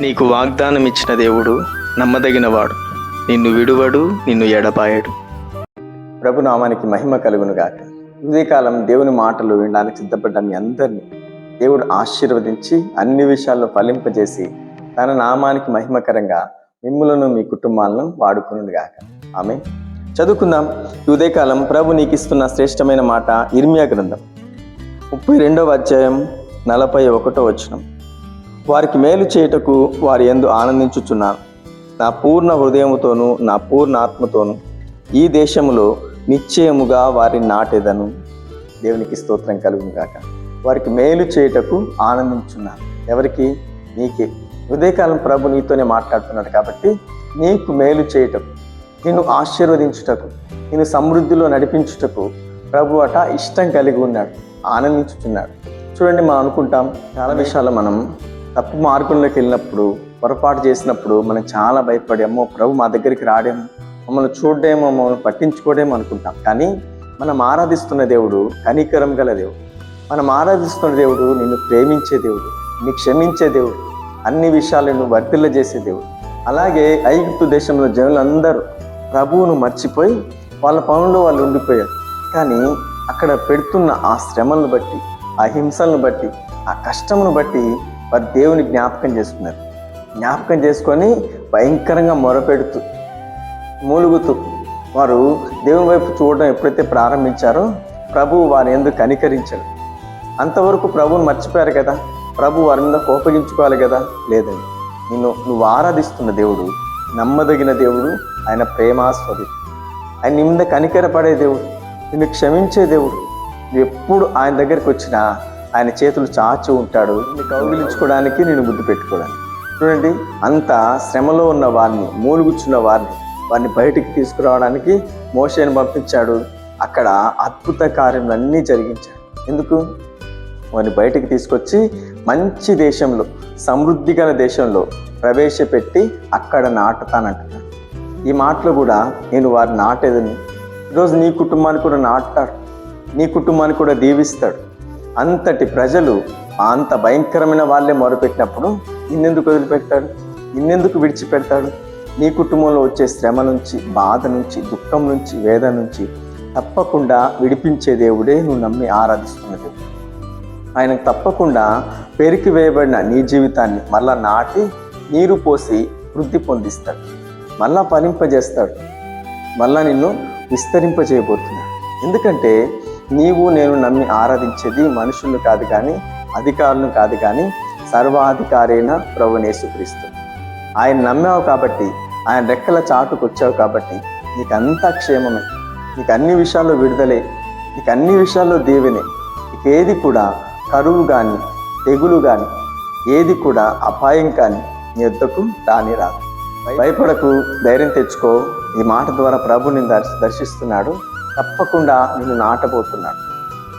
నీకు వాగ్దానం ఇచ్చిన దేవుడు నమ్మదగినవాడు. నిన్ను విడువడు నిన్ను ఎడపాయడు ప్రభు నామానికి మహిమ కలుగును గాక. ఉదయకాలం దేవుని మాటలు వినడానికి సిద్ధపడ్డ మీ అందరినీ దేవుడు ఆశీర్వదించి అన్ని విషయాల్లో ఫలింపజేసి తన నామానికి మహిమకరంగా మిమ్ములను మీ కుటుంబాలను వాడుకును గాక. ఆమె చదువుకుందాం. ఉదయకాలం ప్రభు నీకు ఇస్తున్న శ్రేష్టమైన మాట ఇర్మియా గ్రంథం. ముప్పై రెండవ అధ్యాయం నలభై ఒకటో వచనం. వారికి మేలు చేయుటకు వారి ఎందు ఆనందించుచున్నాను. నా పూర్ణ హృదయముతోను నా పూర్ణ ఆత్మతోను ఈ దేశములో నిశ్చయముగా వారిని నాటేదను. దేవునికి స్తోత్రం కలుగును గాక. వారికి మేలు చేయుటకు ఆనందించున్నాను. ఎవరికి? నీకే. ఉదయకాలం ప్రభు నీతోనే మాట్లాడుతున్నాడు కాబట్టి నీకు మేలు చేయుటకు నిన్ను ఆశీర్వదించుటకు నిన్ను సమృద్ధిలో నడిపించుటకు ప్రభు అట ఇష్టం కలిగి ఉన్నాడు ఆనందించుచున్నాడు. చూడండి మనం అనుకుంటాం చాలా విషయాలు మనం తప్పు మార్గంలోకి వెళ్ళినప్పుడు పొరపాటు చేసినప్పుడు మనం చాలా భయపడి అమ్మో ప్రభు మా దగ్గరికి రాడేమో మమ్మల్ని చూడడేమో మమ్మల్ని పట్టించుకోడేమో అనుకుంటాం. కానీ మనం ఆరాధిస్తున్న దేవుడు కనికరం గల దేవుడు. మనం ఆరాధిస్తున్న దేవుడు నిన్ను ప్రేమించే దేవుడు నిన్ను క్షమించే దేవుడు అన్ని విషయాలను వర్తిల్ల చేసే దేవుడు. అలాగే ఐగుప్తు దేశంలో జనులందరూ ప్రభువును మర్చిపోయి వాళ్ళ పనుల్లో వాళ్ళు ఉండిపోయారు. కానీ అక్కడ పెడుతున్న ఆ శ్రమలను బట్టి ఆ హింసలను బట్టి ఆ కష్టమును బట్టి వారు దేవుని జ్ఞాపకం చేసుకున్నారు. జ్ఞాపకం చేసుకొని భయంకరంగా మొరపెడుతూ మూలుగుతూ వారు దేవుని వైపు చూడడం ఎప్పుడైతే ప్రారంభించారో ప్రభు వారి ఎందుకు కనికరించాడు అంతవరకు ప్రభువుని మర్చిపోయారు కదా? ప్రభు వారి మీద కోపగించుకోవాలి కదా? లేదండి. నిన్ను నువ్వు ఆరాధిస్తున్న దేవుడు నమ్మదగిన దేవుడు ఆయన ప్రేమాస్వది. ఆయన నీ మీద కనికరపడే దేవుడు నిన్ను క్షమించే దేవుడు. నువ్వు ఎప్పుడు ఆయన దగ్గరికి వచ్చినా ఆయన చేతులు చాచి ఉంటాడు. నిన్ను కౌగిలించుకోవడానికి నేను ముద్దు పెట్టుకోవడానికి. చూడండి అంత శ్రమలో ఉన్న వారిని మూలుగుచ్చున్న వారిని వారిని బయటికి తీసుకురావడానికి మోషేని పంపించాడు. అక్కడ అద్భుత కార్యములన్నీ జరిగించాడు. ఎందుకు? వారిని బయటికి తీసుకొచ్చి మంచి దేశంలో సమృద్ధి గల దేశంలో ప్రవేశపెట్టి అక్కడ నాటుతానంటున్నాడు. ఈ మాటలు కూడా నేను వారిని నాటేదని. ఈరోజు నీ కుటుంబాన్ని కూడా నాటుతాడు. నీ కుటుంబాన్ని కూడా దీవిస్తాడు. అంతటి ప్రజలు అంత భయంకరమైన వాళ్ళే మొరపెట్టినప్పుడు ఇన్నెందుకు వదిలిపెడతాడు? ఇన్నెందుకు విడిచిపెడతాడు? నీ కుటుంబంలో వచ్చే శ్రమ నుంచి బాధ నుంచి దుఃఖం నుంచి వేదన నుంచి తప్పకుండా విడిపించే దేవుడే నువ్వు నమ్మి ఆరాధిస్తున్న దేవుడు. ఆయనకు తప్పకుండా పెరికి వేయబడిన నీ జీవితాన్ని మళ్ళా నాటి నీరు పోసి వృద్ధి పొందిస్తాడు. మళ్ళా ఫలింపజేస్తాడు. మళ్ళా నిన్ను విస్తరింపజేయబోతున్నాడు. ఎందుకంటే నీవు నేను నమ్మి ఆరాధించేది మనుషులను కాదు కానీ అధికారులను కాదు కానీ సర్వాధికారైన ప్రభునేసుక్రీస్తు ఆయన నమ్మావు కాబట్టి ఆయన రెక్కల చాటుకు వచ్చావు కాబట్టి నీకు అంతా క్షేమమే. నీకు అన్ని విషయాల్లో విడుదలే. నీకు అన్ని విషయాల్లో దీవెనే. నీకు ఏది కూడా కరువు కానీ తెగులు కానీ ఏది కూడా అపాయం కానీ నీ వద్దకు రాని రాదు. భయపడకు ధైర్యం తెచ్చుకో. ఈ మాట ద్వారా ప్రభు నిన్ను దర్శిస్తున్నాడు తప్పకుండా నిన్ను నాటబోతున్నాడు.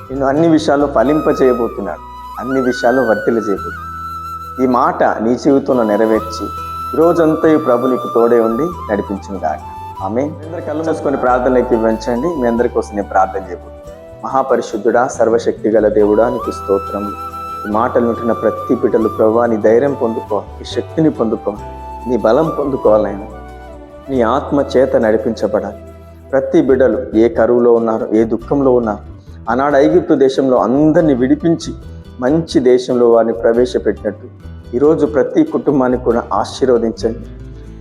నిన్ను అన్ని విషయాల్లో ఫలింపజేయబోతున్నాడు అన్ని విషయాల్లో వర్తిల చేయబోతున్నాడు. ఈ మాట నీ జీవితంలో నెరవేర్చి రోజంతా ఈ ప్రభు నీకు తోడే ఉండి నడిపించిన గాక. ఆమె మీ అందరి కళ్ళు మూసుకొని ప్రార్థనలోకి ఇవ్వంచండి మీ అందరి కోసం నేను ప్రార్థన చేయబోతున్నాను. మహాపరిశుద్ధుడా సర్వశక్తి గల దేవుడా నీకు స్తోత్రం ఈ మాటలు వింటున్న ప్రతి బిడ్డలు ప్రభా నీ ధైర్యం పొందుకో నీ శక్తిని పొందుకో నీ బలం పొందుకోవాలైనా నీ ఆత్మ చేత నడిపించబడాలి. ప్రతి బిడ్డలు ఏ కరువులో ఉన్నారు ఏ దుఃఖంలో ఉన్నారు ఆనాడు ఐగుప్తు దేశంలో అందరినీ విడిపించి మంచి దేశంలో వారిని ప్రవేశపెట్టినట్టు ఈరోజు ప్రతి కుటుంబాన్ని కూడా ఆశీర్వదించండి.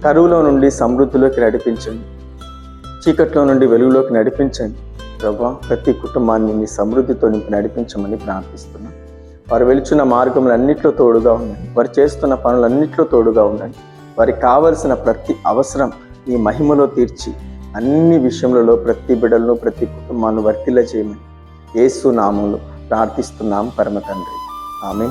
కరువులో నుండి సమృద్ధిలోకి నడిపించండి. చీకట్లో నుండి వెలుగులోకి నడిపించండి. ప్రభా ప్రతి కుటుంబాన్ని మీ సమృద్ధితో నింపి నడిపించమని ప్రార్థిస్తున్నాం. వారు వెలుచున్న మార్గములన్నింటిలో తోడుగా ఉండండి. వారు చేస్తున్న పనులన్నింటిలో తోడుగా ఉండండి. వారికి కావలసిన ప్రతి అవసరం ఈ మహిమలో తీర్చి అన్ని విషయములలో ప్రతి బిడ్డలను ప్రతి కుటుంబాన్ని వర్తిల్ల చేయమని యేసు నామంలో ప్రార్థిస్తున్నాం పరమ తండ్రి ఆమె